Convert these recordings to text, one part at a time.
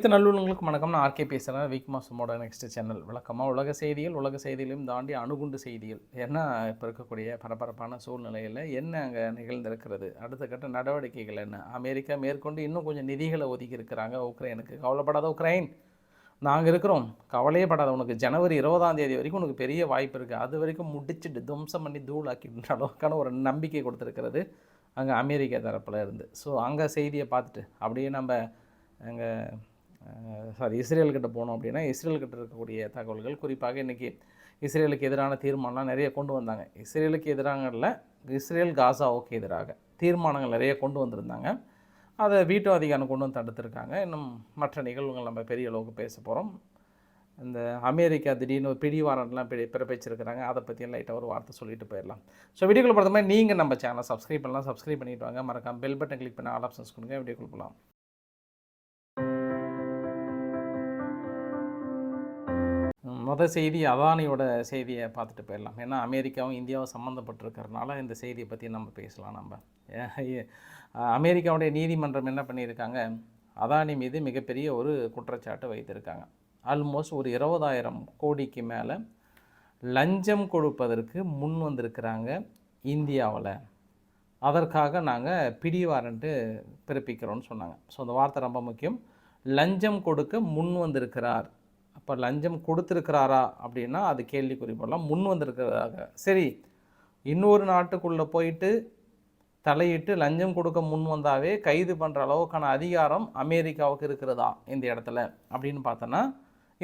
அனைத்து நல்லுள்ளங்களுக்கு வணக்கம். நான் ஆர்கே பேசுகிறேன் வீக் மாசமோட நெக்ஸ்ட் சேனல் விளக்கமாக உலக செய்திகள் உலக செய்திகளையும் தாண்டி அணுகுண்டு செய்திகள். என்ன இப்போ இருக்கக்கூடிய பரபரப்பான சூழ்நிலையில் என்ன அங்கே நிகழ்ந்திருக்கிறது? அடுத்த கட்ட நடவடிக்கைகள் என்ன? அமெரிக்கா மேற்கொண்டு இன்னும் கொஞ்சம் நிதிகளை ஒதுக்கி இருக்கிறாங்க உக்ரைனுக்கு. கவலைப்படாத உக்ரைன். நாங்கள் இருக்கிறோம். கவலையே படாத உனக்கு. ஜனவரி இருபதாம் தேதி வரைக்கும் உனக்கு பெரிய வாய்ப்பு இருக்குது அது வரைக்கும் முடிச்சுட்டு துவம்சம் பண்ணி தூளாக்கின்ற அளவுக்கான ஒரு நம்பிக்கை கொடுத்துருக்கிறது அங்கே அமெரிக்கா தரப்பில் இருந்து. ஸோ அங்கே செய்தியை பார்த்துட்டு அப்படியே நம்ம அங்கே சாரி இஸ்ரேல்கிட்ட போனோம் அப்படின்னா இஸ்ரேல்கிட்ட இருக்கக்கூடிய தகவல்கள் குறிப்பாக இன்றைக்கி இஸ்ரேலுக்கு எதிரான தீர்மானம்லாம் நிறைய கொண்டு வந்தாங்க. இஸ்ரேலுக்கு எதிராங்கல்ல இஸ்ரேல் காசாவுக்கு எதிராக தீர்மானங்கள் நிறைய கொண்டு வந்திருந்தாங்க. அதை வீட்டோ அதிகாரம் கொண்டு வந்து தடுத்திருக்காங்க. இன்னும் மற்ற நிகழ்வுகள் நம்ம பெரிய அளவுக்கு பேச போகிறோம் இந்த அமெரிக்கா திடீர்னு ஒரு பிடிவாரம்லாம் பிடி பிறப்பிச்சிருக்கிறாங்க. அதை பற்றியும் லைட்டாக ஒரு வார்த்தை சொல்லிட்டு போயிடலாம். ஸோ வீடியோக்குள்ள பொறுத்த மாதிரி நீங்கள் நம்ம சேனலை சப்ஸ்கிரைப் பண்ணலாம். சப்ஸ்கிரைப் பண்ணிவிட்டு வாங்க. மறக்காம பெல் பட்டன் கிளிக் பண்ண ஆல் ஆப்ஷன்ஸ் கொடுங்க. வீடியோக்குள்ள போகலாம் மொதல் செய்தி அதானியோட செய்தியை பார்த்துட்டு போயிடலாம். ஏன்னா அமெரிக்காவும் இந்தியாவும் சம்மந்தப்பட்டிருக்கிறதுனால இந்த செய்தியை பற்றி நம்ம பேசலாம் நம்ம. ஏ- அமெரிக்காவுடைய நீதிமன்றம் என்ன பண்ணியிருக்காங்க? அதானி மீது மிகப்பெரிய ஒரு குற்றச்சாட்டு வைத்திருக்காங்க. ஆல்மோஸ்ட் ஒரு இருபதாயிரம் கோடிக்கு மேலே லஞ்சம் கொடுப்பதற்கு முன் வந்திருக்கிறாங்க இந்தியாவில். அதற்காக நாங்கள் பிடி வாரண்ட்டு பிறப்பிக்கிறோன்னு சொன்னாங்க. ஸோ அந்த வார்த்தை ரொம்ப முக்கியம். லஞ்சம் கொடுக்க முன் வந்திருக்கிறார் இப்போ லஞ்சம் கொடுத்துருக்கிறாரா அப்படின்னா அது கேள்விக்குறி போடலாம். முன் வந்திருக்கிறதாக. சரி இன்னொரு நாட்டுக்குள்ளே போயிட்டு தலையிட்டு லஞ்சம் கொடுக்க முன் வந்தாவே கைது பண்ணுற அளவுக்கான அதிகாரம் அமெரிக்காவுக்கு இருக்கிறதா இந்த இடத்துல அப்படின்னு பார்த்தோன்னா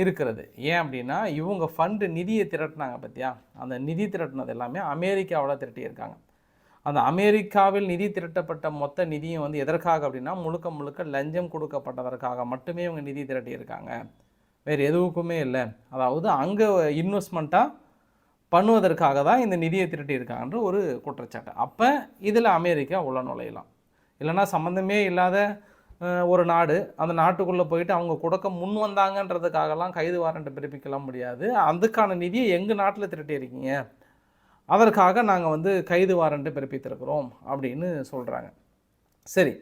இருக்கிறது. ஏன் அப்படின்னா இவங்க ஃபண்டு நிதியை திரட்டினாங்க பார்த்தியா அந்த நிதி திரட்டினது எல்லாமே அமெரிக்காவில் திரட்டியிருக்காங்க. அந்த அமெரிக்காவில் நிதி திரட்டப்பட்ட மொத்த நிதியும் வந்து எதற்காக அப்படின்னா முழுக்க முழுக்க லஞ்சம் கொடுக்கப்பட்டதற்காக மட்டுமே இவங்க நிதி திரட்டியிருக்காங்க. வேறு எதுவுக்குமே இல்லை. அதாவது அங்கே இன்வெஸ்ட்மெண்ட்டாக பண்ணுவதற்காக தான் இந்த நிதியை திரட்டியிருக்காங்கன்ற ஒரு குற்றச்சாட்டு. அப்போ இதில் அமெரிக்கா உள்ள நுழையலாம். இல்லைன்னா சம்மந்தமே இல்லாத ஒரு நாடு அந்த நாட்டுக்குள்ளே போயிட்டு அவங்க கொடுக்க முன் வந்தாங்கன்றதுக்காகலாம் கைது வாரண்ட்டை பிறப்பிக்கலாம் முடியாது. அதுக்கான நிதியை எங்கள் நாட்டில் திரட்டியிருக்கீங்க? அதற்காக நாங்கள் வந்து கைது வாரண்ட்டு பிறப்பித்திருக்கிறோம் அப்படின்னு சொல்கிறாங்க சரி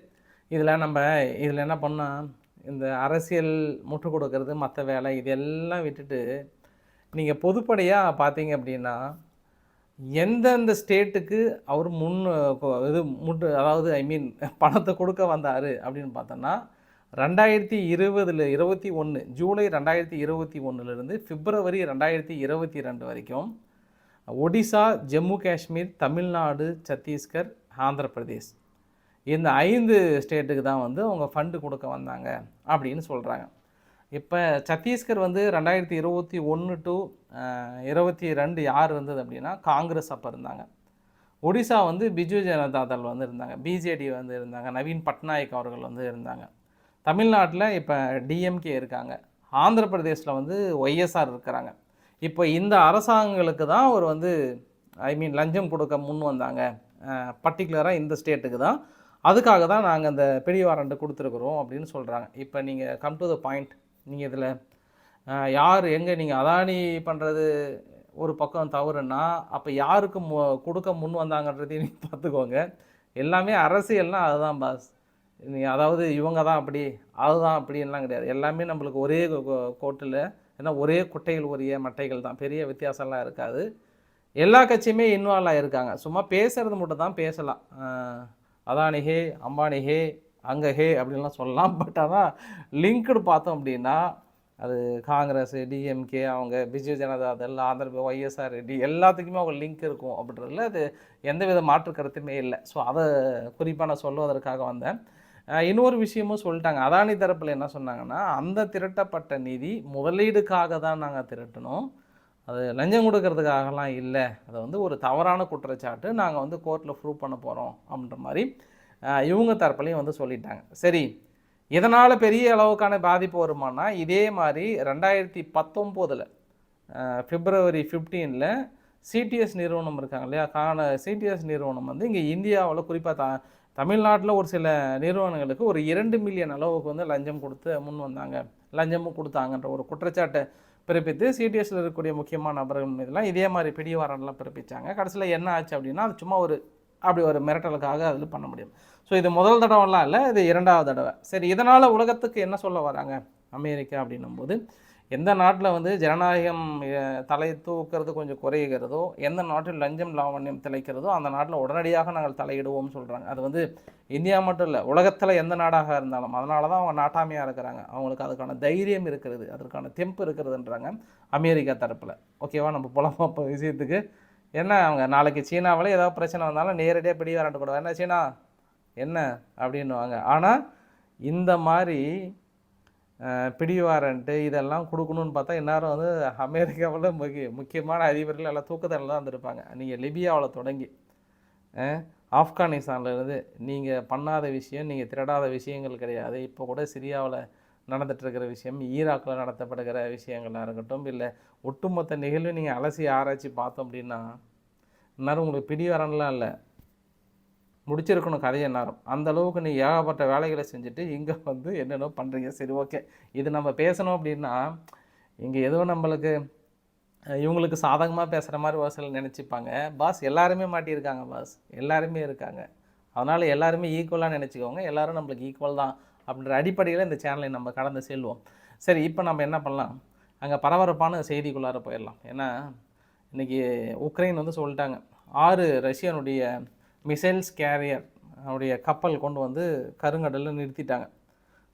இதில் நம்ம இதில் என்ன பண்ணால் இந்த அரசியல் முட்டு கொடுக்கறது மற்ற வேலை இதெல்லாம் விட்டுட்டு நீங்கள் பொதுப்படையாக பார்த்தீங்க அப்படின்னா எந்தெந்த ஸ்டேட்டுக்கு அவர் முன் இது முட்டு அதாவது ஐ மீன் பணத்தை கொடுக்க வந்தார் அப்படின்னு பார்த்தோன்னா ரெண்டாயிரத்தி இருபதில் இருபத்தி ஒன்று ஜூலை ரெண்டாயிரத்தி இருபத்தி ஒன்றுலேருந்து பிப்ரவரி ரெண்டாயிரத்தி இருபத்தி ரெண்டு வரைக்கும் ஒடிசா ஜம்மு காஷ்மீர் தமிழ்நாடு சத்தீஸ்கர் ஆந்திர பிரதேஷ் இந்த ஐந்து ஸ்டேட்டுக்கு தான் வந்து அவங்க ஃபண்டு கொடுக்க வந்தாங்க அப்படின்னு சொல்கிறாங்க இப்போ சத்தீஸ்கர் வந்து ரெண்டாயிரத்தி இருபத்தி ஒன்று டு இருபத்தி ரெண்டு யார் இருந்தது அப்படின்னா காங்கிரஸ் அப்போ இருந்தாங்க. ஒடிசா வந்து பிஜு ஜனதா தள் வந்து இருந்தாங்க பிஜேடி வந்து இருந்தாங்க நவீன் பட்நாயக் அவர்கள் வந்து இருந்தாங்க. தமிழ்நாட்டில் இப்போ டிஎம்கே இருக்காங்க ஆந்திர பிரதேசில் வந்து ஒய்எஸ்ஆர் இருக்கிறாங்க. இப்போ இந்த அரசாங்கங்களுக்கு தான் ஒரு வந்து ஐ மீன் லஞ்சம் கொடுக்க முன் வந்தாங்க. பர்டிகுலராக இந்த ஸ்டேட்டுக்கு தான் அதுக்காக தான் நாங்கள் அந்த பெரிய வாரண்ட்டு கொடுத்துருக்குறோம் அப்படின்னு சொல்கிறாங்க இப்போ நீங்கள் கம் டு த பாயிண்ட் நீங்கள் இதில் யார் எங்கே நீங்கள் அதானி பண்ணுறது ஒரு பக்கம் தவறுன்னா அப்போ யாருக்கு மு கொடுக்க முன் வந்தாங்கன்றதையும் நீங்கள் பார்த்துக்கோங்க. எல்லாமே அரசியல்னால் அதுதான் பாஸ் நீ அதாவது இவங்க தான் அப்படி அதுதான் அப்படின்லாம் கிடையாது. எல்லாமே நம்மளுக்கு ஒரே கோட்டில் ஏன்னா ஒரே குட்டைகள் ஒரே மட்டைகள் தான். பெரிய வித்தியாசம்லாம் இருக்காது. எல்லா கட்சியுமே இன்வால்வ் ஆகிருக்காங்க சும்மா பேசுகிறது மட்டும் தான் பேசலாம் அதானிஹே அம்பானிஹே ஹே அம்பானி ஹே அப்படின்லாம் சொல்லலாம். பட் ஆனால் லிங்க்டு பார்த்தோம் அப்படின்னா அது காங்கிரஸ் டிஎம்கே அவங்க பிஜு ஜனதா அதெல்லாம் ஆந்திர ஒய்எஸ்ஆர் ரெட்டி எல்லாத்துக்குமே அவங்க லிங்க் இருக்கும் அப்படின்றதுல அது எந்தவித மாற்று கருத்துமே இல்லை. ஸோ அதை குறிப்பாக நான் சொல்வதற்காக வந்தேன். இன்னொரு விஷயமும் சொல்லிட்டாங்க. அதானி தரப்பில் என்ன சொன்னாங்கன்னா அந்த திரட்டப்பட்ட நிதி முதலீடுக்காக தான் நாங்கள் திரட்டினோம் அது லஞ்சம் கொடுக்கறதுக்காகலாம் இல்லை. அது வந்து ஒரு தவறான குற்றச்சாட்டு. நாங்கள் வந்து கோர்ட்டில் ப்ரூவ் பண்ண போகிறோம் அப்படின்ற மாதிரி இவங்க தரப்புலையும் வந்து சொல்லிட்டாங்க. சரி இதனால் பெரிய அளவுக்கான பாதிப்பு வருமானா? இதே மாதிரி ரெண்டாயிரத்தி பத்தொம்போதில் பிப்ரவரி ஃபிஃப்டீனில் சிடிஎஸ் நிறுவனம் இருக்காங்க இல்லையா? காண சிடிஎஸ் நிறுவனம் வந்து இங்கே இந்தியாவில் குறிப்பாக த தமிழ்நாட்டில் ஒரு சில நிறுவனங்களுக்கு ஒரு இரண்டு மில்லியன் அளவுக்கு வந்து லஞ்சம் கொடுத்து முன் வந்தாங்க. லஞ்சமும் கொடுத்தாங்கன்ற ஒரு குற்றச்சாட்டை பிறப்பித்து சிடிஎஸ்ல இருக்கக்கூடிய முக்கியமான நபர்கள் இதெல்லாம் இதே மாதிரி பிடிவாரம்லாம் பிறப்பிச்சாங்க. கடைசியில் என்ன ஆச்சு அப்படின்னா அது சும்மா ஒரு அப்படி ஒரு மிரட்டலுக்காக அதில் பண்ண முடியும். ஸோ இது முதல் தடவைலாம் இல்லை இது இரண்டாவது தடவை. சரி இதனால் உலகத்துக்கு என்ன சொல்ல வராங்க? அமெரிக்கா அப்படின்னும் போது எந்த நாட்டில் வந்து ஜனநாயகம் தலை தூக்கிறது கொஞ்சம் குறைகிறதோ எந்த நாட்டில் லஞ்சம் லாவண்யம் திளைக்கிறதோ அந்த நாட்டில் உடனடியாக நாங்கள் தலையிடுவோம்னு சொல்கிறாங்க அது வந்து இந்தியா மட்டும் இல்லை உலகத்தில் எந்த நாடாக இருந்தாலும் அதனால தான் அவங்க நாட்டாமையாக இருக்கிறாங்க. அவங்களுக்கு அதுக்கான தைரியம் இருக்கிறது அதற்கான தெம்பு இருக்கிறதுன்றாங்க அமெரிக்கா தரப்பில். ஓகேவா நம்ம புலமா இப்போ விஷயத்துக்கு. என்ன அவங்க நாளைக்கு சீனாவில் ஏதாவது பிரச்சனை வந்தாலும் நேரடியாக பிடி விளாண்டு கூட என்ன சீனா? என்ன? அப்படின்னுவாங்க. ஆனால் இந்த மாதிரி பிடிவாரண்ட்டு இதெல்லாம் கொடுக்கணும்னு பார்த்தா எல்லாரும் வந்து அமெரிக்காவில் முக்கிய முக்கியமான அதிபர்கள் எல்லாம் தூக்கத்தில் தான் இருந்திருப்பாங்க. நீங்கள் லிபியாவில் தொடங்கி ஆப்கானிஸ்தான்லேருந்து இருந்து நீங்கள் பண்ணாத விஷயம் நீங்கள் திரடாத விஷயங்கள் கிடையாது. இப்போ கூட சிரியாவில் நடந்துகிட்ருக்கிற விஷயம் ஈராக்கில் நடத்தப்படுகிற விஷயங்களாக இருக்கட்டும் இல்லை ஒட்டுமொத்த நிகழ்வு நீங்கள் அலசி ஆராய்ச்சி பார்த்தோம் அப்படின்னா இந்நேரம் உங்களுக்கு பிடிவாரன்லாம் இல்லை. முடிச்சிருக்கணும் கதையை நேரம் அந்த அளவுக்கு நீ ஏகப்பட்ட வேலைகளை செஞ்சுட்டு இங்கே வந்து என்னென்ன பண்ணுறீங்க சரி ஓகே. இது நம்ம பேசணும் அப்படின்னா இங்கே ஏதோ நம்மளுக்கு இவங்களுக்கு சாதகமாக பேசுகிற மாதிரி ஒரு சிலர் நினச்சிப்பாங்க. பாஸ் எல்லாருமே மாட்டியிருக்காங்க பாஸ். எல்லாருமே இருக்காங்க. அதனால் எல்லாருமே ஈக்குவலாக நினச்சிக்கோங்க. எல்லோரும் நம்மளுக்கு ஈக்குவல் தான் அப்படின்ற அடிப்படையில் இந்த சேனலை நம்ம கடந்து செல்வோம். சரி இப்போ நம்ம என்ன பண்ணலாம்? அங்கே பரபரப்பான செய்திக்குள்ளார போயிடலாம். ஏன்னா இன்றைக்கி உக்ரைன் வந்து சொல்லிட்டாங்க. ஆறு ரஷ்யனுடைய மிசைல்ஸ் கேரியர் அவருடைய கப்பல் கொண்டு வந்து கருங்கடலில் நிறுத்திட்டாங்க.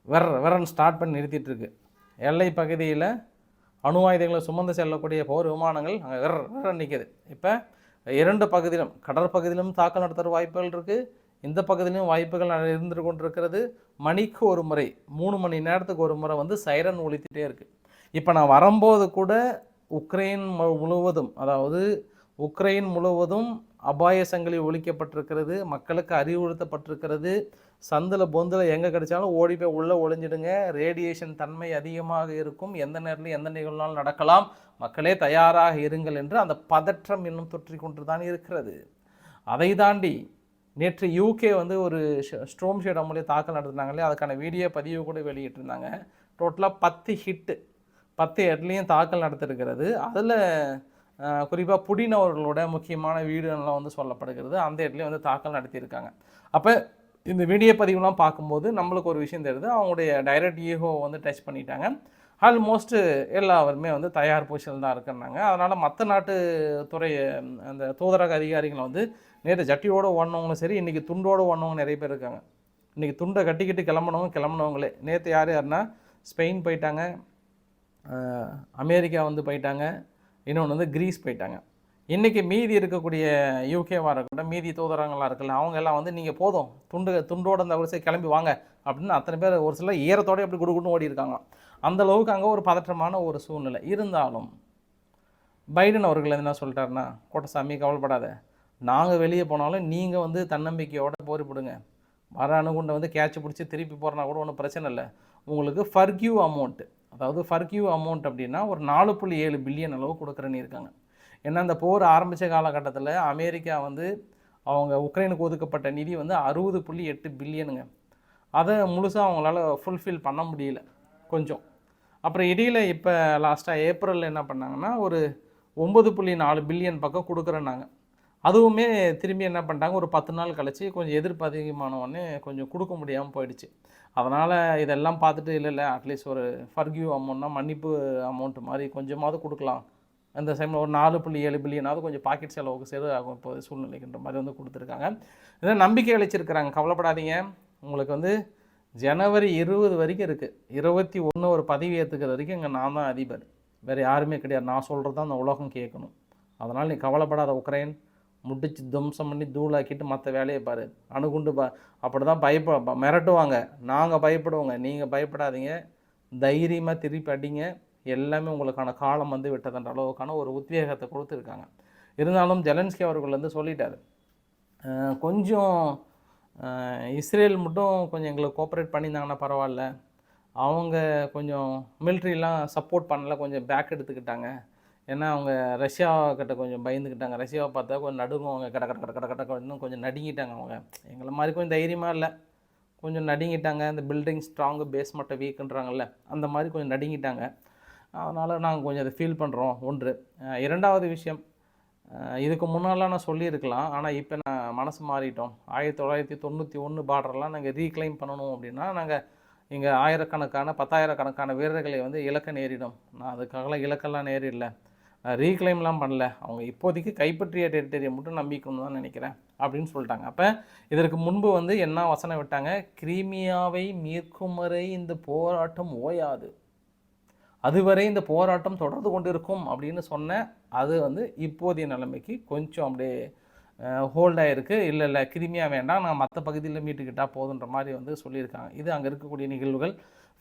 வெற வெறன் ஸ்டார்ட் பண்ணி நிறுத்திட்டுருக்கு. எல்லை பகுதியில் அணு ஆயுதங்களை சுமந்து செல்லக்கூடிய போர் விமானங்கள் அங்கே வெற வெற நிற்கிது இப்போ இரண்டு பகுதியிலும் கடற்பகுதியிலும் தாக்கல் நடத்துகிற வாய்ப்புகள் இருக்குது இந்த பகுதியிலும் வாய்ப்புகள் இருந்து கொண்டிருக்கிறது. மணிக்கு ஒரு முறை மூணு மணி நேரத்துக்கு ஒரு முறை வந்து சைரன் ஒழித்துட்டே இருக்குது இப்போ நான் வரும்போது கூட உக்ரைன் மு- முழுவதும் அதாவது உக்ரைன் முழுவதும் அபாய சங்கிலி ஒழிக்கப்பட்டிருக்கிறது மக்களுக்கு அறிவுறுத்தப்பட்டிருக்கிறது. சந்தில் பொந்தில் எங்கே கிடைச்சாலும் ஓடி போய் உள்ளே ஒளிஞ்சிடுங்க. ரேடியேஷன் தன்மை அதிகமாக இருக்கும். எந்த நேரத்தில் எந்த நிகழ்வுனாலும் நடக்கலாம். மக்களே தயாராக இருங்கள் என்று அந்த பதற்றம் இன்னும் தொற்றி கொண்டு தான் இருக்கிறது. அதை தாண்டி நேற்று யூகே வந்து ஒரு ஸ்ட்ரோம் ஷேட் மூலியம் தாக்கல் நடத்தினாங்களே அதுக்கான வீடியோ பதிவு கூட வெளியிட்டிருந்தாங்க. டோட்டலாக பத்து ஹிட்டு பத்து இடத்துலையும் தாக்கல் நடத்திருக்கிறது. அதில் குறிப்பாக புடினவர்களோட முக்கியமான வீடுலாம் வந்து சொல்லப்படுகிறது. அந்த இடத்துலையும் வந்து தாக்கல் நடத்தியிருக்காங்க. அப்போ இந்த வீடியோ பதிவுலாம் பார்க்கும்போது நம்மளுக்கு ஒரு விஷயம் தெரியுது. அவங்களுடைய டைரக்ட் ஈகோ வந்து டச் பண்ணிட்டாங்க. ஆல்மோஸ்ட்டு எல்லாருமே வந்து தயார் பொசிஷன் தான் இருக்கிறாங்க அதனால் மற்ற நாட்டு துறை அந்த தூதரக அதிகாரிகளை வந்து நேற்று ஜட்டியோடு ஓடினவங்களும் சரி இன்றைக்கி துண்டோடு ஓடினவங்க நிறைய பேர் இருக்காங்க. இன்றைக்கி துண்டை கட்டிக்கிட்டு கிளம்புனவங்க கிளம்புனவங்களே. நேற்று யார் யாருன்னா ஸ்பெயின் போயிட்டாங்க. அமெரிக்கா வந்து போயிட்டாங்க. இன்னொன்று வந்து கிரீஸ் போயிட்டாங்க. இன்றைக்கி மீதி இருக்கக்கூடிய யூகேவாக இருக்கட்டும் மீதி தூதரங்களாக இருக்குல்ல அவங்க எல்லாம் வந்து நீங்கள் போதும் துண்டு துண்டோட அந்த வரிசை கிளம்பி வாங்க அப்படின்னு அத்தனை பேர் ஒரு சில ஈரத்தோடய அப்படி குடுகுடுன்னு ஓடி இருக்காங்க அந்தளவுக்கு அங்கே ஒரு பதற்றமான ஒரு சூழ்நிலை. இருந்தாலும் பைடன் அவர்கள் என்ன சொல்லிட்டாருன்னா கோட்டசாமி கவலைப்படாத. நாங்கள் வெளியே போனாலும் நீங்கள் வந்து தன்னம்பிக்கையோடு போரிப்படுங்க வர அணுகுண்டை வந்து கேட்ச் பிடிச்சி திருப்பி போகிறனா கூட ஒன்றும் பிரச்சனை இல்லை. உங்களுக்கு ஃபர்கியூ அமௌண்ட்டு அதாவது ஃபர்கியூ அமௌண்ட் அப்படின்னா ஒரு நாலு புள்ளி ஏழு பில்லியன் அளவு கொடுக்குறேன்னு இருக்காங்க. ஏன்னா இந்த போர் ஆரம்பித்த காலகட்டத்தில் அமெரிக்கா வந்து அவங்க உக்ரைனுக்கு ஒதுக்கப்பட்ட நிதி வந்து அறுபது புள்ளி எட்டு பில்லியனுங்க அதை முழுசாக அவங்களால ஃபுல்ஃபில் பண்ண முடியல கொஞ்சம். அப்புறம் இடையில் இப்போ லாஸ்ட்டாக ஏப்ரலில் என்ன பண்ணாங்கன்னா ஒரு ஒம்பது புள்ளி நாலு பில்லியன் பக்கம் கொடுக்குறேன்னாங்க. அதுவுமே திரும்பி என்ன பண்ணிட்டாங்க ஒரு பத்து நாள் கழிச்சு கொஞ்சம் எதிர்ப்பு அதிகமானவொடனே கொஞ்சம் கொடுக்க முடியாமல் போயிடுச்சு. அதனால் இதெல்லாம் பார்த்துட்டு இல்லை இல்லை அட்லீஸ்ட் ஒரு ஃபர்கியூ அமௌண்ட்னா மன்னிப்பு அமௌண்ட்டு மாதிரி கொஞ்சமாவது கொடுக்கலாம். அந்த சைமில் ஒரு நாலு புள்ளி ஏழு பில்லியனாவது கொஞ்சம் பாக்கெட் செலவுக்கு சேரு ஆகும் இப்போ சூழ்நிலைக்குன்ற மாதிரி வந்து கொடுத்துருக்காங்க. இதில் நம்பிக்கை அளிச்சிருக்கிறாங்க. கவலைப்படாதீங்க. உங்களுக்கு வந்து ஜனவரி இருபது வரைக்கும் இருக்குது இருபத்தி ஒன்று ஒரு பதவி ஏற்றுக்கிற வரைக்கும் இங்கே நான் தான் அதிபர். வேறு யாருமே கிடையாது. நான் சொல்கிறது தான் அந்த உலகம் கேட்கணும். அதனால் நீ கவலைப்படாத உக்ரைன். முடிச்சு துவம்சம் பண்ணி தூளாக்கிட்டு மற்ற வேலையை பாரு. அணுகுண்டு பா. அப்படி தான் பயப்ப மிரட்டுவாங்க. நாங்கள் பயப்படுவோங்க. நீங்கள் பயப்படாதீங்க. தைரியமாக திருப்பி அடிங்க. எல்லாமே உங்களுக்கான காலம் வந்து விட்டதுன்ற அளவுக்கான ஒரு உத்வேகத்தை கொடுத்துருக்காங்க. இருந்தாலும் ஜெலன்ஸ்கி அவர்கள் வந்து சொல்லிட்டார். கொஞ்சம் இஸ்ரேல் மட்டும் கொஞ்சம் எங்களுக்கு கோஆப்ரேட் பண்ணியிருந்தாங்கன்னா பரவாயில்ல. அவங்க கொஞ்சம் மிலிட்ரிலாம் சப்போர்ட் பண்ணல கொஞ்சம் பேக் எடுத்துக்கிட்டாங்க. ஏன்னா அவங்க ரஷ்யா கொஞ்சம் பயந்துக்கிட்டாங்க. ரஷ்யாவை பார்த்தா கொஞ்சம் நடுங்கும் அவங்க. கட கட கட கட கட இன்னும் கொஞ்சம் நடுங்கிட்டாங்க அவங்க. எங்களை மாதிரி கொஞ்சம் தைரியமாக இல்லை. கொஞ்சம் நடுங்கிட்டாங்க. இந்த பில்டிங் ஸ்ட்ராங்கு பேஸ் மட்டும் வீக்குன்றாங்கல்ல அந்த மாதிரி கொஞ்சம் நடுங்கிட்டாங்க. அதனால் நாங்கள் கொஞ்சம் அதை ஃபீல் பண்ணுறோம் ஒன்று. இரண்டாவது விஷயம். இதுக்கு முன்னாலாம் நான் சொல்லியிருக்கலாம். ஆனால் இப்போ நான் மனசு மாறிட்டோம். ஆயிரத்தி தொள்ளாயிரத்தி தொண்ணூற்றி ஒன்று பார்டர்லாம் நாங்கள் ரீக்ளைம் பண்ணணும் அப்படின்னா நாங்கள் இங்கே ஆயிரக்கணக்கான பத்தாயிரக்கணக்கான வீரர்களை வந்து இலக்க நேரிடும். நான் அதுக்காகலாம் இலக்கெல்லாம் நேரிடல. ரீக்ளைம்லாம் பண்ணல. அவங்க இப்போதைக்கு கைப்பற்றிய டெரிட்டரியை மட்டும் நம்பிக்கணும்னு தான் நினைக்கிறேன் அப்படின்னு சொல்லிட்டாங்க. அப்போ இதற்கு முன்பு வந்து என்ன வசனம் விட்டாங்க? கிரீமியாவை மீட்கும் வரை இந்த போராட்டம் ஓயாது. அதுவரை இந்த போராட்டம் தொடர்ந்து கொண்டிருக்கும் அப்படின்னு சொன்ன அது வந்து இப்போதைய நிலைமைக்கு கொஞ்சம் அப்படியே ஹோல்டாக இருக்குது இல்லை இல்லை கிருமியா வேண்டாம் நான் மற்ற பகுதியில் மீட்டுக்கிட்டால் போதுன்ற மாதிரி வந்து சொல்லியிருக்காங்க. இது அங்கே இருக்கக்கூடிய நிகழ்வுகள்.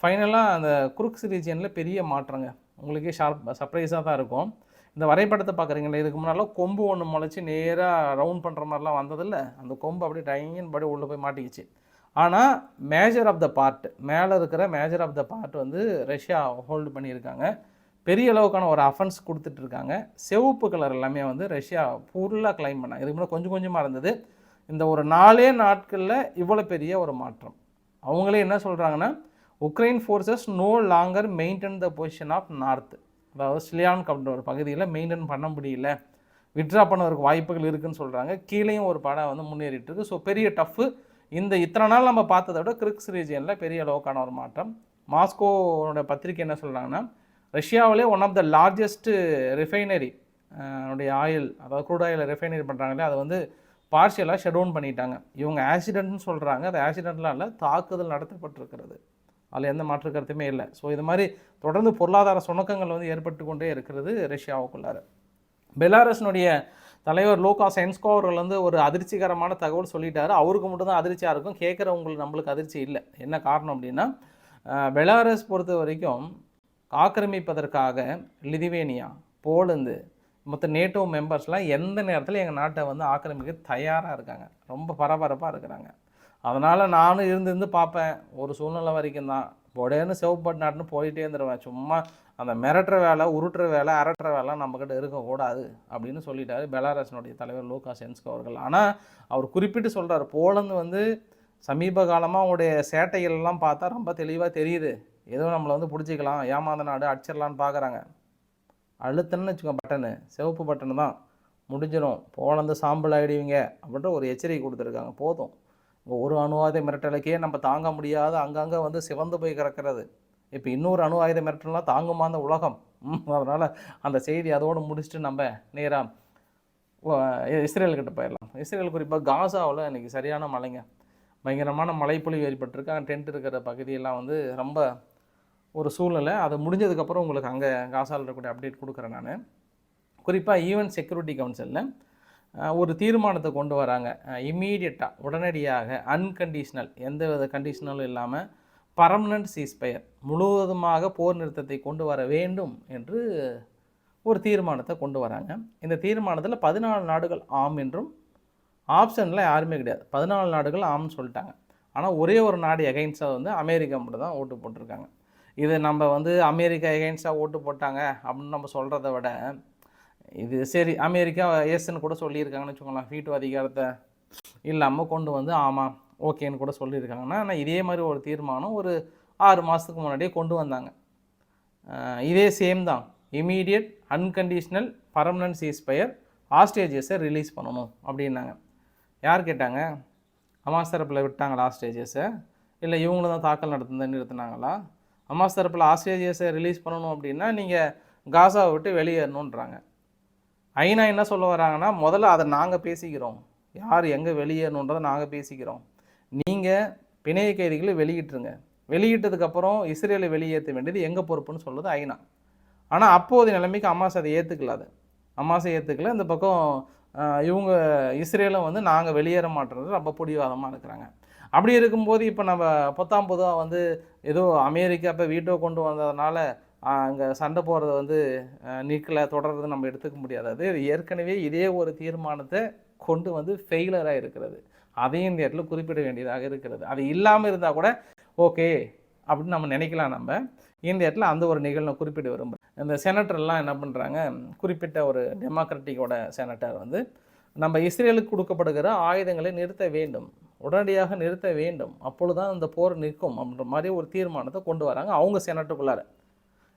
ஃபைனலாக அந்த குருக்ஸ் ரீஜியனில் பெரிய மாற்றங்க. உங்களுக்கே ஷார்ப் சர்ப்ரைஸாக தான் இருக்கும். இந்த வரைபடத்தை பார்க்குறீங்களே இதுக்கு முன்னால் கொம்பு ஒன்று முளைச்சி நேராக ரவுண்ட் பண்ணுற மாதிரிலாம் வந்ததில்ல. அந்த கொம்பு அப்படியே டையின் படி உள்ளே போய் மாட்டிக்கிச்சு. ஆனால் மேஜர் ஆஃப் த பார்ட் மேலே இருக்கிற மேஜர் ஆஃப் த பார்ட் வந்து ரஷ்யா ஹோல்டு பண்ணியிருக்காங்க. பெரிய அளவுக்கான ஒரு அஃபென்ஸ் கொடுத்துட்ருக்காங்க செவப்பு சிவப்பு கலர் எல்லாமே வந்து ரஷ்யா ஃபுல்லாக கிளைம் பண்ணாங்க. இதுக்கு முன்னாடி கொஞ்சம் கொஞ்சமாக இருந்தது. இந்த ஒரு நாலே நாட்களில் இவ்வளோ பெரிய ஒரு மாற்றம். அவங்களே என்ன சொல்கிறாங்கன்னா Ukraine forces no longer maintain the position of north அதாவது ஸ்லியான் அப்படின்ற ஒரு பகுதியில் மெயின்டைன் பண்ண முடியல. விட்ரா பண்ணுவதற்கு வாய்ப்புகள் இருக்குதுன்னு சொல்கிறாங்க கீழேயும் ஒரு படம் வந்து முன்னேறிட்டு இருக்கு ஸோ பெரிய டஃப்பு இந்த இத்தனை நாள் நம்ம பார்த்ததை விட கிரிக்ஸ் ரீஜியனில் பெரிய அளவுக்கான ஒரு மாற்றம். மாஸ்கோவோட பத்திரிக்கை என்ன சொல்கிறாங்கன்னா ரஷ்யாவிலே one of the largest refinery உடைய ஆயில் அதாவது க்ரூட் ஆயில் ரிஃபைனரி பண்ணுறாங்களே அதை வந்து பார்ஷியலாக ஷெட் டவுன் பண்ணிட்டாங்க. இவங்க ஆக்சிடென்ட்னு சொல்கிறாங்க அது ஆக்சிடென்ட்லாம் இல்லை தாக்குதல் நடத்தப்பட்டிருக்கிறது. அதில் எந்த மாற்று கருத்துமே இல்லை. ஸோ இது மாதிரி தொடர்ந்து பொருளாதார சுணக்கங்கள் வந்து ஏற்பட்டு கொண்டே இருக்கிறது ரஷ்யாவுக்குள்ளார. பெலாரஸினுடைய தலைவர் லோகா சென்ஸ்கோ அவர்கள் வந்து ஒரு அதிர்ச்சிகரமான தகவல் சொல்லிட்டாரு. அவருக்கு மட்டும்தான் அதிர்ச்சியாக இருக்கும். கேட்குறவங்களுக்கு நம்மளுக்கு அதிர்ச்சி இல்லை. என்ன காரணம் அப்படின்னா பெலாரஸ் பொறுத்த வரைக்கும் ஆக்கிரமிப்பதற்காக லிதுவேனியா போலந்து மொத்த நேட்டோ மெம்பர்ஸ்லாம் எந்த நேரத்தில் எங்கள் நாட்டை வந்து ஆக்கிரமிக்க தயாராக இருக்காங்க. ரொம்ப பரபரப்பாக இருக்கிறாங்க. அதனால் நானும் இருந்து இருந்து பார்ப்பேன். ஒரு சூழ்நிலை வரைக்கும் தான். உடனே சிவப்பாட்டு நாட்டுன்னு போயிட்டே இருந்துருவேன். சும்மா அந்த மிரட்டுற வேலை உருட்டுற வேலை அரட்டுற வேலை நம்மக்கிட்ட இருக்கக்கூடாது அப்படின்னு சொல்லிட்டாரு பெலாரஸினுடைய தலைவர் லூகா சென்ஸ்கோ அவர்கள். ஆனால் அவர் குறிப்பிட்டு சொல்கிறார் போலந்து வந்து சமீப காலமாக அவங்களுடைய சேட்டைகள்லாம் பார்த்தா ரொம்ப தெளிவாக தெரியுது. ஏதோ நம்மளை வந்து பிடிச்சிக்கலாம் ஏமாந்த நாடு அடிச்சிடலான்னு பார்க்குறாங்க அழுத்தன்னு வச்சுக்கோ பட்டனு. சிவப்பு பட்டனு தான். முடிஞ்சிடும் போலந்து சாம்பல் ஆகிடுவீங்க அப்படின்ற ஒரு எச்சரிக்கை கொடுத்துருக்காங்க. போதும். ஒரு அணு ஆயுத மிரட்டலுக்கே நம்ம தாங்க முடியாத அங்கங்கே வந்து சிவந்து போய் கிடக்கிறது. இப்போ இன்னொரு அணு ஆயுத மிரட்டலாம் தாங்குமா அந்த உலகம்? அதனால் அந்த செய்தி அதோடு முடிச்சுட்டு நம்ம நேராக இஸ்ரேல்கிட்ட போயிடலாம். இஸ்ரேல் குறிப்பாக காசாவில் இன்றைக்கி சரியான மழைங்க. பயங்கரமான மழைப்பொழிவு ஏற்பட்டிருக்கு. அங்கே டென்ட் இருக்கிற பகுதியெல்லாம் வந்து ரொம்ப ஒரு சூழ்நிலை. அது முடிஞ்சதுக்கப்புறம் உங்களுக்கு அங்கே காசாவில் இருக்கக்கூடிய அப்டேட் கொடுக்குறேன் நான். குறிப்பாக ஈவன் செக்யூரிட்டி கவுன்சிலில் ஒரு தீர்மானத்தை கொண்டு வராங்க. இம்மீடியட்டாக உடனடியாக அன்கண்டிஷ்னல் எந்த வித கண்டிஷனலும் இல்லாமல் பர்மனன்ட் சீஸ்பயர் முழுவதுமாக போர் நிறுத்தத்தை கொண்டு வர வேண்டும் என்று ஒரு தீர்மானத்தை கொண்டு வராங்க. இந்த தீர்மானத்தில் பதினாலு நாடுகள் ஆம் என்றும் ஆப்ஷனில் யாருமே கிடையாது. பதினாலு நாடுகள் ஆம்னு சொல்லிட்டாங்க. ஆனால் ஒரே ஒரு நாடு எகைன்ஸ்டாக வந்து அமெரிக்கா மட்டும் தான் ஓட்டு போட்டிருக்காங்க. இது நம்ம வந்து அமெரிக்கா எகைன்ஸ்டாக ஓட்டு போட்டாங்க அப்படின்னு நம்ம சொல்கிறத விட இது சரி அமெரிக்கா எஸ்ன்னு கூட சொல்லியிருக்காங்கன்னு வச்சுக்கோங்களேன். வீட்டு அதிகாரத்தை இல்லாமல் கொண்டு வந்து ஆமாம் ஓகேன்னு கூட சொல்லியிருக்காங்கன்னா ஆனால் இதே மாதிரி ஒரு தீர்மானம் ஒரு ஆறு மாதத்துக்கு முன்னாடியே கொண்டு வந்தாங்க. இதே சேம் தான். இமீடியட் அன்கண்டிஷ்னல் பர்மனன்ட் சீஸ்பயர் ஆஸ்டேஜஸை ரிலீஸ் பண்ணணும் அப்படின்னாங்க. யார் கேட்டாங்க? அமாஸ் தரப்பில் விட்டாங்களா ஆஸ்டேஜஸை இல்லை இவங்களும் தான் தாக்கல் நடத்துனதை நிறுத்தினாங்களா? அமாஸ் தரப்பில் ஆஸ்டேஜஸை ரிலீஸ் பண்ணணும் அப்படின்னா நீங்கள் காசாவை விட்டு வெளியேறணுன்றாங்க ஐநா என்ன சொல்ல வராங்கன்னா முதல்ல அதை நாங்கள் பேசிக்கிறோம். யார் எங்கே வெளியேறணுன்றதை நாங்கள் பேசிக்கிறோம். நீங்கள் பிணைய கைதிகளை வெளியிட்டுருங்க. வெளியிட்டதுக்கப்புறம் இஸ்ரேலை வெளியேற்ற வேண்டியது எங்கள் பொறுப்புன்னு சொல்லுது ஐநா ஆனால் அப்போது நிலைமைக்கு அம்மாஸ் அதை ஏற்றுக்கல அது. அம்மாசை ஏற்றுக்கல இந்த பக்கம் இவங்க இஸ்ரேலும் வந்து நாங்கள் வெளியேற மாட்டேறது ரொம்ப பிடிவாதமாக இருக்கிறாங்க. அப்படி இருக்கும்போது இப்போ நம்ம பொத்தாம் பொதுவாக வந்து ஏதோ அமெரிக்கா இப்போ வீட்டோ கொண்டு வந்ததுனால அங்கே சண்டை போடுறது வந்து நீக்கலை தொடர்றது நம்ம எடுத்துக்க முடியாது. அது ஏற்கனவே இதே ஒரு தீர்மானத்தை கொண்டு வந்து ஃபெயிலராக இருக்கிறது. அதையும் இந்த இடத்துல குறிப்பிட வேண்டியதாக இருக்கிறது. அது இல்லாமல் இருந்தால் கூட ஓகே அப்படின்னு நம்ம நினைக்கலாம் நம்ம. இந்த இடத்துல அந்த ஒரு நிகழ்வை குறிப்பிட விரும்புகிறேன் இந்த செனட்டர்லாம் என்ன பண்ணுறாங்க குறிப்பிட்ட ஒரு டெமோக்ராட்டிக்கோட செனட்டர் வந்து நம்ம இஸ்ரேலுக்கு கொடுக்கப்படுகிற ஆயுதங்களை நிறுத்த வேண்டும். உடனடியாக நிறுத்த வேண்டும். அப்பொழுதுதான் அந்த போர் நிற்கும் அப்படின்ற மாதிரி ஒரு தீர்மானத்தை கொண்டு வராங்க. அவங்க செனட்டுக்குள்ளார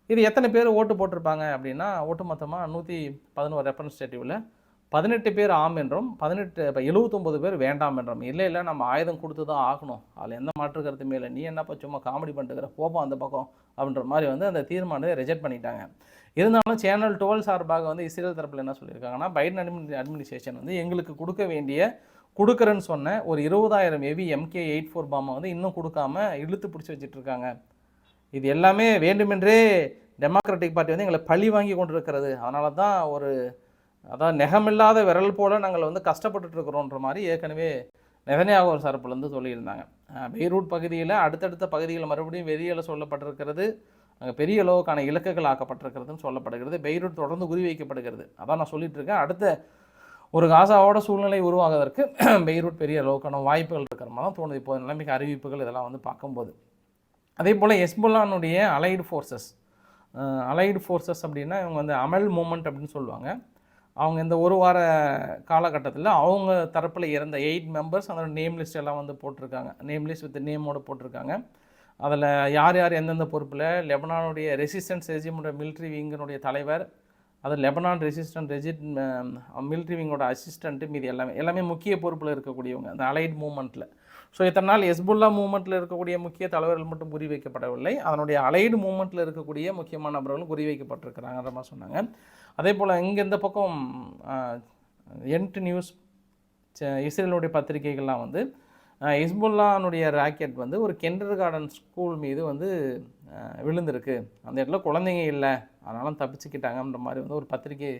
இது எத்தனை பேர் ஓட்டு போட்டிருப்பாங்க அப்படின்னா ஒட்டுமொத்தமாக நூற்றி பதினோரு ரெப்ரஸன்டேட்டிவில் பதினெட்டு பேர் ஆம் என்றும் பதினெட்டு இப்போ எழுபத்தொம்பது பேர் வேண்டாம் என்றும். இல்லை இல்லை நம்ம ஆயுதம் கொடுத்து தான் ஆகணும். அதில் எந்த மாற்று கருத்துமே இல்லை. நீ என்னப்பா சும்மா காமெடி பண்ணிட்டுக்கிற போப்போம் அந்த பக்கம் அப்படின்ற மாதிரி வந்து அந்த தீர்மானத்தை ரிஜெக்ட் பண்ணிட்டாங்க. இருந்தாலும் சேனல் டுவெல் சார்பாக வந்து இஸ்ரேல் தரப்பில் என்ன சொல்லியிருக்காங்கன்னா பைடன் அட்மினி அட்மினிஸ்ட்ரேஷன் வந்து எங்களுக்கு கொடுக்க வேண்டிய கொடுக்குறேன்னு சொன்ன ஒரு இருபதாயிரம் எவி எம்கே எயிட் ஃபோர் பாம்பை வந்து இன்னும் கொடுக்காம இழுத்து பிடிச்சி வச்சுட்டு இருக்காங்க. இது எல்லாமே வேண்டுமென்றே டெமோக்ராட்டிக் பார்ட்டி வந்து எங்களை பழி வாங்கி கொண்டிருக்கிறது. அதனால தான் ஒரு அதான் நெகமில்லாத விரல் போல நாங்கள் வந்து கஷ்டப்பட்டுட்டு இருக்கிறோன்ற மாதிரி ஏற்கனவே நெதனையாக ஒரு சரப்புலேருந்து சொல்லியிருந்தாங்க. பெய்ரூட் பகுதியில் அடுத்தடுத்த பகுதிகளில் மறுபடியும் வெறியில் சொல்லப்பட்டிருக்கிறது. அங்கே பெரிய அளவுக்கான இலக்குகள் ஆக்கப்பட்டிருக்கிறதுன்னு சொல்லப்படுகிறது. பெய்ரூட் தொடர்ந்து குறிவைக்கப்படுகிறது அதான் நான் சொல்லிட்டு இருக்கேன். அடுத்த ஒரு காசாவோட சூழ்நிலை உருவாகுவதற்கு பெய்ரூட் பெரிய அளவுக்கான வாய்ப்புகள் இருக்கிற மாதிரி தான் தோணுது. இப்போது நிலைமைக்கு அறிவிப்புகள் இதெல்லாம் வந்து பார்க்கும்போது. அதே போல் எஸ்புல்லானுடைய அலைடு ஃபோர்ஸஸ் அலைடு ஃபோர்ஸஸ் அப்படின்னா இவங்க வந்து அமல் மூமெண்ட் அப்படின்னு சொல்லுவாங்க. அவங்க இந்த ஒரு வார காலகட்டத்தில் அவங்க தரப்பில் இறந்த எயிட் மெம்பர்ஸ் அதோட நேம் லிஸ்ட் எல்லாம் வந்து போட்டிருக்காங்க. நேம் லிஸ்ட் வித் நேமோட போட்டிருக்காங்க. அதில் யார் யார் எந்தெந்த பொறுப்பில் லெபனானுடைய ரெசிஸ்டன்ஸ் ரெஜிமுடைய மிலிட்ரி விங்கினுடைய தலைவர் அது லெபனான் ரெசிஸ்டன்ட் ரெஜிட் மிலிட்ரி விங்கோட அசிஸ்டண்ட்டு மீதி எல்லாமே எல்லாமே முக்கிய பொறுப்பில் இருக்கக்கூடியவங்க அந்த அலைட் மூமெண்ட்டில் ஸோ இத்தனை நாள் எஸ்புல்லா மூமெண்ட்டில் இருக்கக்கூடிய முக்கிய தலைவர்கள் மட்டும் குறிவைக்கப்படவில்லை அதனுடைய அலைடு மூமெண்ட்டில் இருக்கக்கூடிய முக்கியமான நபர்களும் குறிவைக்கப்பட்டிருக்கிறாங்கன்ற மாதிரி சொன்னாங்க. அதே போல் இங்கே இந்த பக்கம் என்ட் நியூஸ் ச- இஸ்ரேலுடைய பத்திரிகைகள்லாம் வந்து அஹ், ஹிஸ்புல்லானுடைய ராக்கெட் வந்து ஒரு கெண்டர் கார்டன் ஸ்கூல் மீது வந்து விழுந்திருக்கு. அந்த இடத்துல குழந்தைங்க இல்லை. அதனால தப்பிச்சுக்கிட்டாங்கன்ற மாதிரி வந்து ஒரு பத்திரிகை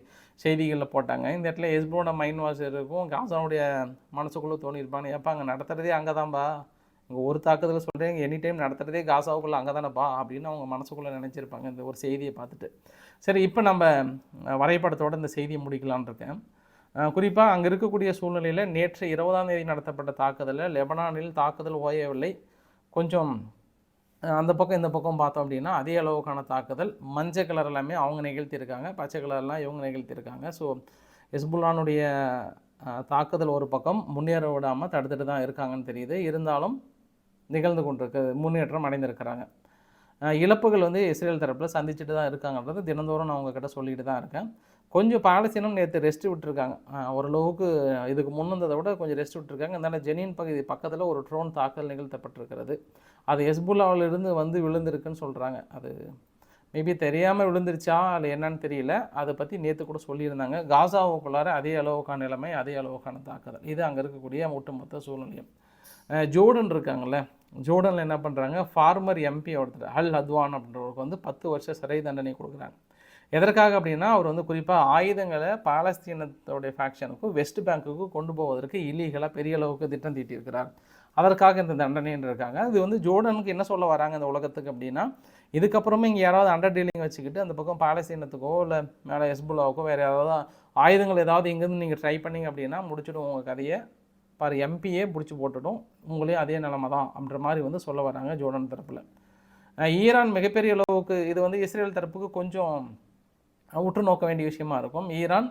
செய்திகளில் போட்டாங்க. இந்த இடத்துல எஸ்போட மைண்ட் வாஷ் இருக்கும். காசனுடைய மனசுக்குள்ளே தோணியிருப்பாங்க ஏப்பா அங்கே நடத்துகிறதே அங்கே தான்ப்பா இங்கே ஒரு தாக்குதல் சொல்கிறேன் எனி டைம் நடத்துகிறதே காசாவுக்குள்ளே அங்கே தானேப்பா அப்படின்னு அவங்க மனசுக்குள்ளே நினச்சிருப்பாங்க. இந்த ஒரு செய்தியை பார்த்துட்டு. சரி இப்போ நம்ம வரைபடத்தோடு வரைபடத்தோட இந்த செய்தியை முடிக்கலான்ருக்கேன் குறிப்பாக அங்கே இருக்கக்கூடிய சூழ்நிலையில் நேற்று இருபதாம் தேதி நடத்தப்பட்ட தாக்குதலில் லெபனானில் தாக்குதல் ஓயவில்லை. கொஞ்சம் அந்த பக்கம் இந்த பக்கம் பார்த்தோம் அப்படின்னா அதே அளவுக்கான தாக்குதல். மஞ்சள் கலர் எல்லாமே அவங்க நிகழ்த்தியிருக்காங்க. பச்சை கலர்லாம் இவங்க நிகழ்த்தியிருக்காங்க. ஸோ ஹிஸ்புல்லானுடைய தாக்குதல் ஒரு பக்கம் முன்னேற விடாமல் தடுத்துட்டு தான் இருக்காங்கன்னு தெரியுது. இருந்தாலும் நிகழ்ந்து கொண்டிருக்கு முன்னேற்றம் அடைந்திருக்கிறாங்க. இழப்புகள் வந்து இஸ்ரேல் தரப்பில் சந்திச்சுட்டு தான் இருக்காங்கன்றது தினந்தோறும் நான் உங்ககிட்ட சொல்லிட்டு தான் இருக்கேன். கொஞ்சம் பாலஸ்தீனம் நேற்று ரெஸ்ட் விட்டுருக்காங்க. ஓரளவுக்கு இதுக்கு முன்னதை விட கொஞ்சம் ரெஸ்ட் விட்டுருக்காங்க. அதனால் ஜெனின் பகுதி பக்கத்தில் ஒரு ட்ரோன் தாக்கல் நிகழ்த்தப்பட்டிருக்கிறது. அது ஹெஸ்புல்லாவிலிருந்து வந்து விழுந்திருக்குன்னு சொல்கிறாங்க அது மேபி தெரியாமல் விழுந்துருச்சா? அது என்னன்னு தெரியல. அதை பற்றி நேற்று கூட சொல்லியிருந்தாங்க. காசாவுக்குள்ளார அதே அளவுக்கான நிலைமை அதே அளவுக்கான தாக்குதல். இது அங்கே இருக்கக்கூடிய ஒட்டுமொத்த சூழ்நிலையும். ஜோர்டன் இருக்காங்கல்ல. ஜோர்டனில் என்ன பண்ணுறாங்க ஃபார்மர் எம்பி ஒருத்தர் அல் அத்வான் அப்படின்றவருக்கு வந்து பத்து வருஷ சிறை தண்டனை கொடுக்குறாங்க. எதற்காக அப்படின்னா அவர் வந்து குறிப்பாக ஆயுதங்களை பாலஸ்தீனத்தோடைய ஃபேக்ஷனுக்கும் வெஸ்ட் பேங்க்குக்கும் கொண்டு போவதற்கு இல்லீகலாக பெரிய அளவுக்கு திட்டம் தீட்டியிருக்கிறார். அதற்காக இந்த தண்டனைன்னு இருக்காங்க. இது வந்து ஜோர்டனுக்கு என்ன சொல்ல வராங்க இந்த உலகத்துக்கு அப்படின்னா இதுக்கப்புறமே இங்கே யாராவது அண்டர் டீலிங் வச்சுக்கிட்டு அந்த பக்கம் பாலஸ்தீனத்துக்கோ இல்லை மேலே ஹெஸ்புல்லாவுக்கோ வேறு யாராவது ஆயுதங்கள் ஏதாவது இங்கேருந்து நீங்கள் ட்ரை பண்ணீங்க அப்படின்னா முடிச்சிடும் உங்கள் கதையை. பாரு எம்பியே பிடிச்சி போட்டுடும். உங்களையும் அதே நிலமை தான் அப்படின்ற மாதிரி வந்து சொல்ல வராங்க ஜோர்டன் தரப்பில். ஈரான் மிகப்பெரிய அளவுக்கு இது வந்து இஸ்ரேல் தரப்புக்கு கொஞ்சம் உற்று நோக்க வேண்டிய விஷயமா இருக்கும். ஈரான்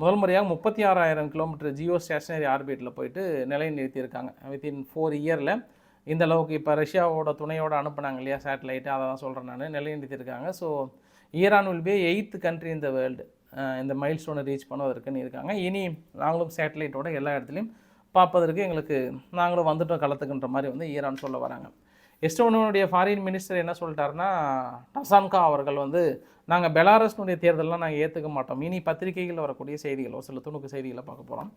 முதல் முறையாக முப்பத்தி ஆறாயிரம் கிலோமீட்டர் ஜியோ ஸ்டேஷனரி ஆர்பிட்டில் போயிட்டு நிலை நிறுத்தியிருக்காங்க. வித்தின் ஃபோர் இயரில் இந்த அளவுக்கு இப்போ ரஷ்யாவோட துணையோடு அனுப்புனாங்க இல்லையா சேட்டலைட்டு அதை தான் சொல்கிறேன் நான். நிலை நிறுத்தியிருக்காங்க. So Iran will be eighth country இந்த வேர்ல்டு இந்த மைல் ஸ்டோனை ரீச் பண்ணுவதற்குன்னு இருக்காங்க. இனி நாங்களும் சேட்டலைட்டோட எல்லா இடத்துலையும் பார்ப்பதற்கு எங்களுக்கு நாங்களும் வந்துட்டோம் கலத்துக்குன்ற மாதிரி வந்து ஈரான் சொல்ல வராங்க. எஸ்டோனுடைய ஃபாரின் மினிஸ்டர் என்ன சொல்லிட்டாருன்னா டசான்கா அவர்கள் வந்து நாங்கள் பெலாரஸ்னுடைய தேர்தலெலாம் நாங்கள் ஏற்றுக்க மாட்டோம். இனி பத்திரிகைகளில் வரக்கூடிய செய்திகள் ஒரு சில துணுக்கு செய்திகளை பார்க்க போகிறோம்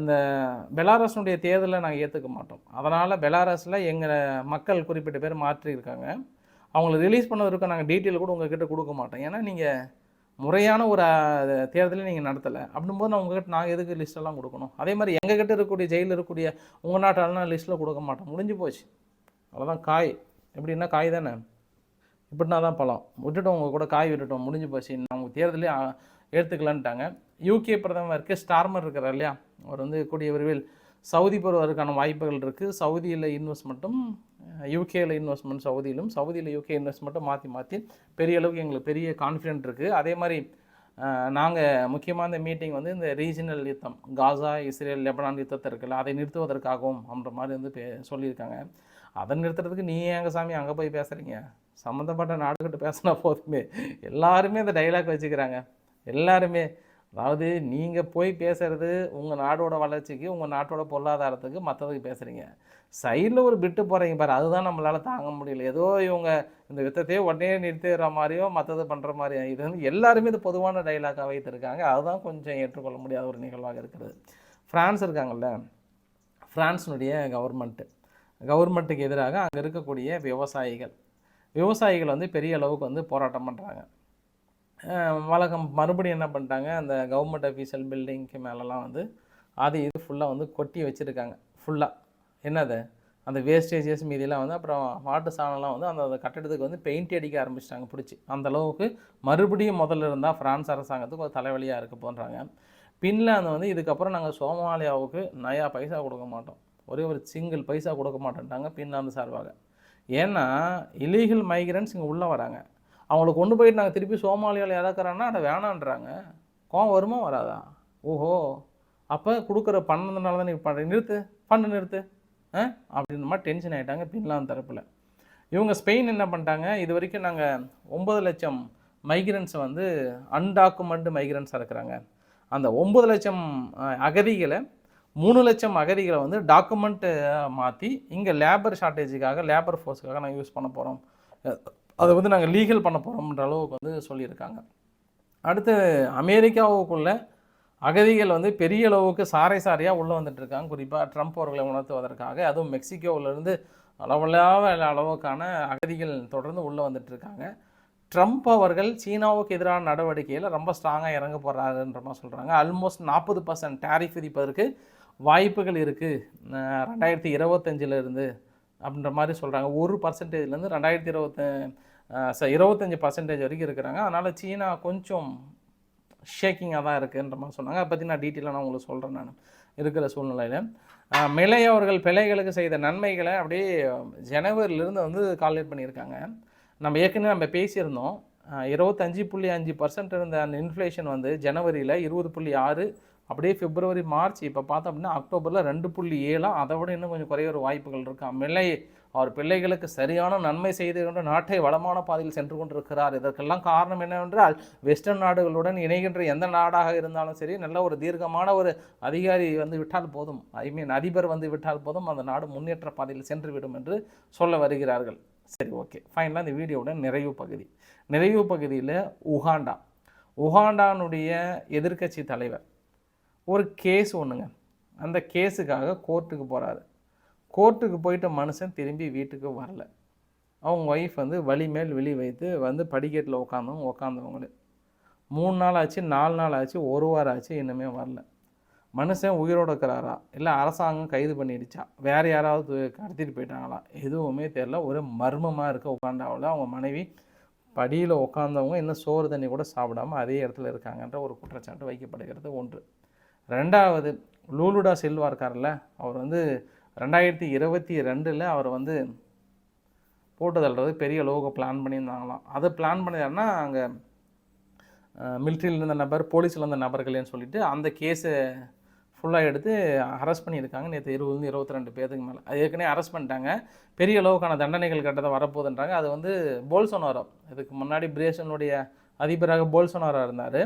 இந்த பெலாரஸ்னுடைய தேர்தலை நாங்கள் ஏற்றுக்க மாட்டோம். அதனால் பெலாரஸில் எங்கள் மக்கள் குறிப்பிட்ட பேர் மாற்றியிருக்காங்க. அவங்கள ரிலீஸ் பண்ணதற்கு நாங்கள் டீட்டெயில் கூட உங்ககிட்ட கொடுக்க மாட்டோம். ஏன்னா நீங்கள் முறையான ஒரு தேர்தலை நீங்கள் நடத்தலை. அப்படின்போது நான் உங்ககிட்ட நாங்கள் எதுக்கு லிஸ்ட்டெல்லாம் கொடுக்கணும்? அதே மாதிரி எங்ககிட்ட இருக்கக்கூடிய ஜெயிலில் இருக்கக்கூடிய உங்கள் நாட்டாலாம் லிஸ்ட்டில் கொடுக்க மாட்டோம். முடிஞ்சு போச்சு. அவ்வளோதான் காய். எப்படின்னா காய் தானே? இப்படின்னா தான் பழம். விட்டுட்டோம் உங்கள் கூட காய் விட்டுட்டோம். முடிஞ்சு போச்சு. நான் தேர்தலே எடுத்துக்கலான்ட்டாங்க ஏற்றுக்கலான்ட்டாங்க யூகே பிரதமருக்கு ஸ்டார்மர் இருக்கிறார் இல்லையா? அவர் வந்து கூடிய விரைவில் சவுதி போகிறதுக்கான வாய்ப்புகள் இருக்குது சவுதியில் இன்வெஸ்ட்மெண்ட்டும் யூகேயில் இன்வெஸ்ட்மெண்ட் சவுதியிலும் சவுதியில் யூகே இன்வெஸ்ட்மெண்ட்டும் மாற்றி மாற்றி பெரிய அளவுக்கு எங்களுக்கு பெரிய கான்ஃபிடென்ட் இருக்குது அதே மாதிரி நாங்கள் முக்கியமாக இந்த மீட்டிங் வந்து இந்த ரீஜனல் யுத்தம் காசா இஸ்ரேல் லெபனான் யுத்தத்தை இருக்குல்ல அதை நிறுத்துவதற்காகவும் அப்படின்ற மாதிரி வந்து பே சொல்லியிருக்காங்க. அதை நிறுத்துறதுக்கு நீ எங்கள் சாமி அங்கே போய் பேசுகிறீங்க சம்மந்தப்பட்ட நாடுகிட்ட பேசினா போதுமே. எல்லாருமே இந்த டைலாக் வச்சுக்கிறாங்க. எல்லாருமே. அதாவது நீங்கள் போய் பேசுகிறது உங்கள் நாடோட வளர்ச்சிக்கு உங்கள் நாட்டோட பொருளாதாரத்துக்கு மற்றதுக்கு பேசுகிறீங்க சைடில் ஒரு பிட்டு போகிறீங்க பாரு அதுதான் நம்மளால் தாங்க முடியல. ஏதோ இவங்க இந்த யுத்தத்தையே உடனே நிறுத்திடுற மாதிரியோ மற்றது பண்ணுற மாதிரியோ இது வந்து எல்லாருமே இது பொதுவான டைலாக்காக வைத்திருக்காங்க. அதுதான் கொஞ்சம் ஏற்றுக்கொள்ள முடியாத ஒரு நிகழ்வாக இருக்கிறது ஃப்ரான்ஸ் இருக்காங்கல்ல? ஃப்ரான்ஸினுடைய கவர்மெண்ட்டு கவர்மெண்ட்டுக்கு எதிராக அங்கே இருக்கக்கூடிய விவசாயிகள் விவசாயிகள் வந்து பெரிய அளவுக்கு வந்து போராட்டம் பண்ணுறாங்க வழக்கம் மறுபடியும் என்ன பண்ணிட்டாங்க அந்த கவர்மெண்ட் அஃபீஷியல் பில்டிங்க்கு மேலெலாம் வந்து அது இது ஃபுல்லாக வந்து கொட்டி வச்சுருக்காங்க ஃபுல்லாக என்னது? அந்த வேஸ்டேஜஸ் மீதியெல்லாம் வந்து அப்புறம் மாட்டு சாணம்லாம் வந்து அந்த கட்டிடத்துக்கு கட்டடத்துக்கு வந்து பெயிண்ட் அடிக்க ஆரம்பிச்சிட்டாங்க பிடிச்சி. அந்த அளவுக்கு மறுபடியும் முதல்ல இருந்தால் ஃப்ரான்ஸ் அரசாங்கத்துக்கு ஒரு தலைவலியாக இருக்க போன்றாங்க. பின்லாந்து வந்து இதுக்கப்புறம் நாங்கள் சோமாலியாவுக்கு நயா பைசா கொடுக்க மாட்டோம். ஒரே ஒரு சிங்கிள் பைசா கொடுக்க மாட்டேன்ட்டாங்க பின்லாந்து சார்பாக. ஏன்னா இலீகல் மைக்ரன்ஸ் இங்கே உள்ளே வராங்க. அவங்கள கொண்டு போயிட்டு நாங்கள் திருப்பி சோமாலியாவில் இறக்குறோன்னா அதை வேணான்றாங்க. கோவம் வருமா வராதா? ஓஹோ. அப்போ கொடுக்குற பண்ணதுனால தான் நீங்கள் பண்ணுற நிறுத்து. பண்ணு நிறுத்து. ஆ? அப்படின்ற மாதிரி டென்ஷன் ஆகிட்டாங்க பின்லாந்து தரப்பில். இவங்க ஸ்பெயின் என்ன பண்ணிட்டாங்க? இது வரைக்கும் நாங்கள் ஒம்பது லட்சம் மைக்ரன்ஸை வந்து அன்டாக்குமெண்ட் மைக்ரன்ஸாக இருக்கிறாங்க அந்த ஒம்பது லட்சம் அகதிகளை மூணு லட்சம் அகதிகளை வந்து டாக்குமெண்ட்டு மாற்றி இங்கே லேபர் ஷார்ட்டேஜுக்காக லேபர் ஃபோர்ஸுக்காக நாங்கள் யூஸ் பண்ண போகிறோம் அதை வந்து நாங்கள் லீகல் பண்ண போகிறோம்ன்ற அளவுக்கு வந்து சொல்லியிருக்காங்க. அடுத்து அமெரிக்காவுக்குள்ள அகதிகள் வந்து பெரிய அளவுக்கு சாரை சாரையாக உள்ளே வந்துட்டுருக்காங்க குறிப்பாக ட்ரம்ப் அவர்களை உணர்த்துவதற்காக அதுவும் மெக்சிகோவிலேருந்து அளவில்லாத அளவுக்கான அகதிகள் தொடர்ந்து உள்ளே வந்துட்டுருக்காங்க ட்ரம்ப் அவர்கள் சீனாவுக்கு எதிரான நடவடிக்கையில் ரொம்ப ஸ்ட்ராங்காக இறங்க போகிறாருன்ற மாதிரி சொல்கிறாங்க ஆல்மோஸ்ட் நாற்பது பர்சன்ட் டேரிஃப் விதிப்பதற்கு வாய்ப்புகள் இருக்குது ரெண்டாயிரத்தி இருபத்தஞ்சிலேருந்து அப்படின்ற மாதிரி சொல்கிறாங்க ஒரு பர்சன்டேஜ்லேருந்து ரெண்டாயிரத்தி இருபத்த ச இருபத்தஞ்சி பர்சன்டேஜ் வரைக்கும் இருக்கிறாங்க. அதனால் சீனா கொஞ்சம் ஷேக்கிங்காக தான் இருக்குன்ற மாதிரி சொன்னாங்க. அதை பற்றி நான் டீட்டெயிலாக நான் உங்களுக்கு சொல்கிறேன் நான். இருக்கிற சூழ்நிலையில். மிலை அவர்கள் பிள்ளைகளுக்கு செய்த நன்மைகளை அப்படியே ஜனவரிலிருந்து வந்து கால்குலேட் பண்ணியிருக்காங்க. நம்ம ஏற்கனவே நம்ம பேசியிருந்தோம். இருபத்தஞ்சி இருபத்தஞ்சு புள்ளி அஞ்சு பர்சன்ட் இருந்த அந்த இன்ஃப்ளேஷன் வந்து ஜனவரியில் இருபது புள்ளி ஆறு அப்படியே பிப்ரவரி மார்ச் இப்போ பார்த்தோம் அப்படின்னா அக்டோபரில் ரெண்டு புள்ளி ஏழாம் அதை விட இன்னும் கொஞ்சம் குறைய ஒரு வாய்ப்புகள் இருக்கா. மில்லை அவர் பிள்ளைகளுக்கு சரியான நன்மை செய்து கொண்டு நாட்டை வளமான பாதையில் சென்று கொண்டிருக்கிறார். இதற்கெல்லாம் காரணம் என்னவென்றால் வெஸ்டர்ன் நாடுகளுடன் இணைகின்ற எந்த நாடாக இருந்தாலும் சரி நல்ல ஒரு தீர்க்கமான ஒரு அதிகாரி வந்து விட்டால் போதும். ஐ மீன் அதிபர் வந்து விட்டால் போதும் அந்த நாடு முன்னேற்ற பாதையில் சென்று விடும் என்று சொல்ல வருகிறார்கள். சரி ஓகே ஃபைனலாக இந்த வீடியோவுடன் நிறைவு பகுதி. நிறைவு பகுதியில் உகாண்டா. உகாண்டானுடைய எதிர்க்கட்சி தலைவர் ஒரு கேஸ் ஒன்றுங்க அந்த கேஸுக்காக கோர்ட்டுக்கு போகிறாரு கோர்ட்டுக்கு போயிட்டு மனுஷன் திரும்பி வீட்டுக்கு வரல. அவங்க ஒய்ஃப் வந்து வழி மேல் வெளி வைத்து வந்து படிக்கட்டில் உட்காந்தவங்க உட்காந்தவங்களே மூணு நாள் ஆச்சு நாலு நாள் ஆச்சு ஒரு வாரம் ஆச்சு இன்னுமே வரல. மனுஷன் உயிரோடு இருக்கிறாரா? இல்லை அரசாங்கம் கைது பண்ணிடுச்சா? வேறு யாராவது கடத்திட்டு போயிட்டாங்களா? எதுவுமே தெரில ஒரு மர்மமாக இருக்க உட்காண்டாவில் அவங்க மனைவி படியில் உட்காந்தவங்க இன்னும் சோறு தண்ணி கூட சாப்பிடாம அதே இடத்துல இருக்காங்கன்ற ஒரு குற்றச்சாட்டு வைக்கப்படுகிறது ஒன்று. ரெண்டாவது லூலுடா செல்வா இருக்கார்ல அவர் வந்து ரெண்டாயிரத்தி இருபத்தி ரெண்டில் அவர் வந்து போட்டு தள்ளுறது பெரிய லோகோ பிளான் பண்ணியிருந்தாங்களாம். அதை பிளான் பண்ணியாருன்னா அங்கே மிலிட்ரியில் இருந்த நபர் போலீஸில் இருந்த நபர்களேன்னு சொல்லிட்டு அந்த கேஸை ஃபுல்லாக எடுத்து அரெஸ்ட் பண்ணியிருக்காங்க. நேற்று இருபதுலேருந்து இருபத்தி ரெண்டு பேருக்கு மேலே. அது ஏற்கனவே அரெஸ்ட் பண்ணிட்டாங்க. பெரிய அளவுக்கான தண்டனைகள் கட்டதை வரப்போகுதுன்றாங்க. அது வந்து போல்சோனாரோ இதுக்கு முன்னாடி பிரேசனுடைய அதிபராக போல்சோனாரோ இருந்தார்.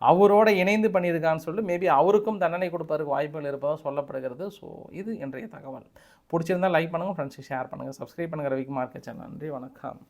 அவரோட இணைந்து பண்ணியிருக்கான்னு சொல்லி மேபி அவருக்கும் தண்டனை கொடுப்பதற்கு வாய்ப்புகள் இருப்பதாக சொல்லப்படுகிறது. ஸோ இது இன்றைய தகவல். பிடிச்சிருந்தா லைக் பண்ணுங்கள் ஃப்ரெண்ட்ஸுக்கு ஷேர் பண்ணுங்கள் சப்ஸ்கிரைப் பண்ணுங்கள் ரவிக்குமார் கிச்சன் நன்றி வணக்கம்.